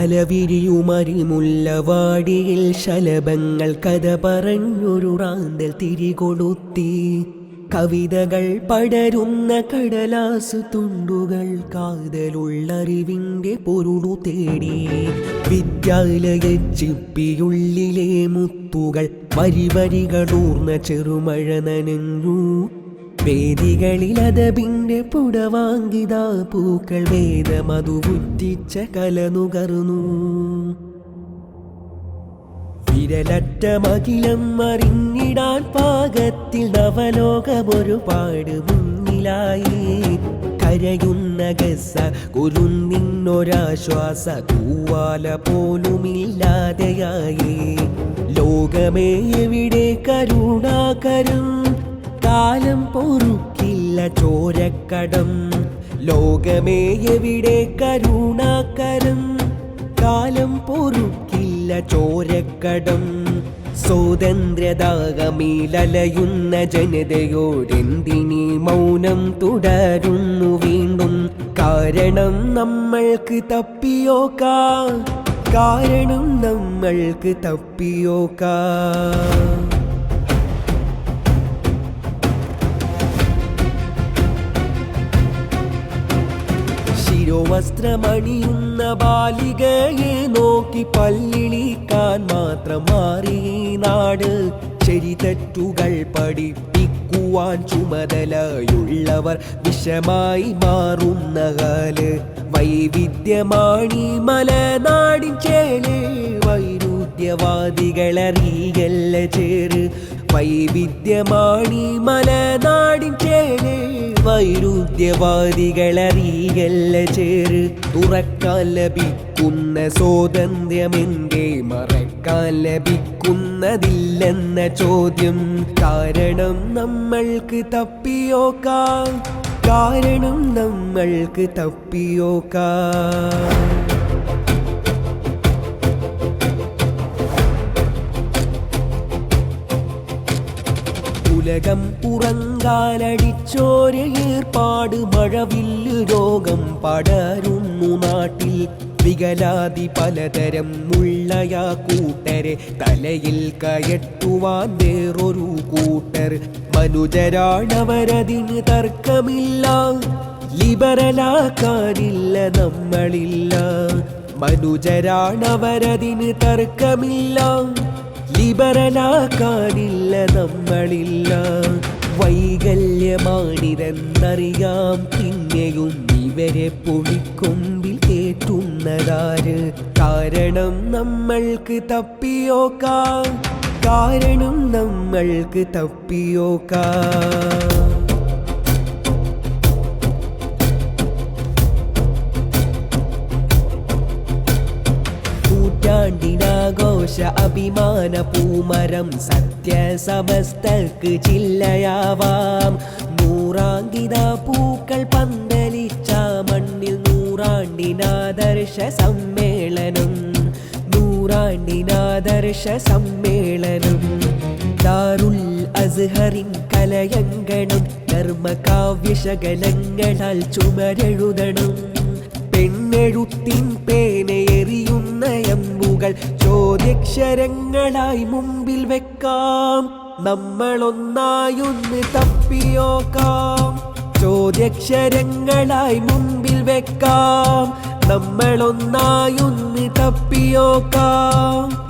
തലവിരിയുമരിമുല്ലവാടിയിൽ ശലഭങ്ങൾ കഥ പറഞ്ഞൊരു റാന്തൽ തിരികൊളുത്തി കവിതകൾ പടരുന്ന കടലാസു തുണ്ടുകൾ കാതലുള്ളറിവിന്റെ പൊരുളു തേടി. വിദ്യാലയ ചിപ്പിയുള്ളിലെ മുത്തുകൾ വരിവരികളൂർന്ന ചെറുമഴ നനഞ്ഞു. വേദികളിൽ അതബിന്റെ പുടവാങ്കിതാ പൂക്കൾ വേദമതു ഉറ്റിച്ച കലനുകർന്നു. വിരലറ്റ മകിലം അറിഞ്ഞിടാൻ പാകത്തിൽ നവലോകമൊരുപാട് മുന്നിലായി. കരയുന്ന ഗസ കുരുന്നിന്നൊരാശ്വാസ തൂവാല പോലുമില്ലാതെയായി. ലോകമേ എവിടെ കരുണാകരം കാലം പൊറുക്കില്ല ചോരക്കടം. ലോകമേ എവിടെ കരുണാകരം? കാലം പൊറുക്കില്ല ചോരക്കടം. സ്വാതന്ത്ര്യദാഹമീലലയുന്ന ജനതയോടെന്തിനി മൗനം തുടരുന്നു വീണ്ടും? കാരണം നമ്മൾക്ക് തപ്പിയോക്ക കാരണം നമ്മൾക്ക് തപ്പിയോക്കാ ശിരോവസ്ത്രമണിയുന്ന ബാലികയെ നോക്കി പല്ലിളിക്കാൻ മാത്രം മാറി നാട്. ശരി തെറ്റുകൾ പഠിപ്പിക്കുവാൻ ചുമതലയുള്ളവർ വിഷമായി മാറുന്ന കാൽ. വൈവിധ്യമാണി മലനാടിൻ ചേൽ. വൈരുദ്ധ്യവാദികളറിയല്ല ചേര്. വൈവിധ്യമാണി മലനാടിൻ ചേര്. വൈരുദ്ധ്യവാദികളറിയല്ല ചേര്. തുറക്കാൻ ലഭിക്കുന്ന സ്വാതന്ത്ര്യമെന്തേ മറക്കാൻ ലഭിക്കുന്നതില്ലെന്ന ചോദ്യം. കാരണം നമ്മൾക്ക് തപ്പിയോക്കാം. കാരണം നമ്മൾക്ക് തപ്പിയോക്കാം. ഉലകം ഉറങ്ങാനടിച്ചോര ഏർപ്പാട് മഴവില്ല് രോഗം പടരുന്നു നാട്ടിൽ. വികലാതി പലതരം മുള്ളയാ കൂട്ടരെ തലയിൽ കയറ്റുവാൻ വേറൊരു കൂട്ടർ. മനുജരാണവരതിന് തർക്കമില്ല ലിബറലാക്കാനില്ല നമ്മളില്ല. മനുജരാണവരതിന് തർക്കമില്ല ലിബറലാക്കാനില്ല നമ്മളില്ല. വൈകല്യമാണിതെന്നറിയാം. പിന്നെയും ഇവരെ പൊടിക്കൊമ്പിൽ കേട്ടുന്നതാര് കാരണം നമ്മൾക്ക് തപ്പിയോക്കാം. കാരണം നമ്മൾക്ക് തപ്പിയോക്കാം. നൂറ്റാണ്ടിനാഘോഷ അഭിമാന പൂമരം സത്യസമസ്തക്ക് ചില്ലയാവാം. നൂറാങ്കിത പൂക്കൾ പന്തലിച്ച മണ്ണിൽ നൂറാണ്ടിനാദർശ സമ്മേളനം. നൂറാണ്ടിനാദർശ സമ്മേളനം. ദാറുൽ അസ്ഹറിൻ കലയങ്കണം. ധർമ്മകാവ്യശകലങ്ങളാൽ ചുമരെഴുതണം. പെണ്ണെഴുത്തിൻ പേനയെറിയുന്ന എമ്പുകൾ ചോദ്യക്ഷരങ്ങളായി മുമ്പിൽ വെക്കാം. നമ്മളൊന്നായൊന്ന് തപ്പിയോക്കാം. ചോദ്യക്ഷരങ്ങളായി മുമ്പിൽ വെക്കാം. നമ്മളൊന്നായൊന്ന് തപ്പിയോക്കാം.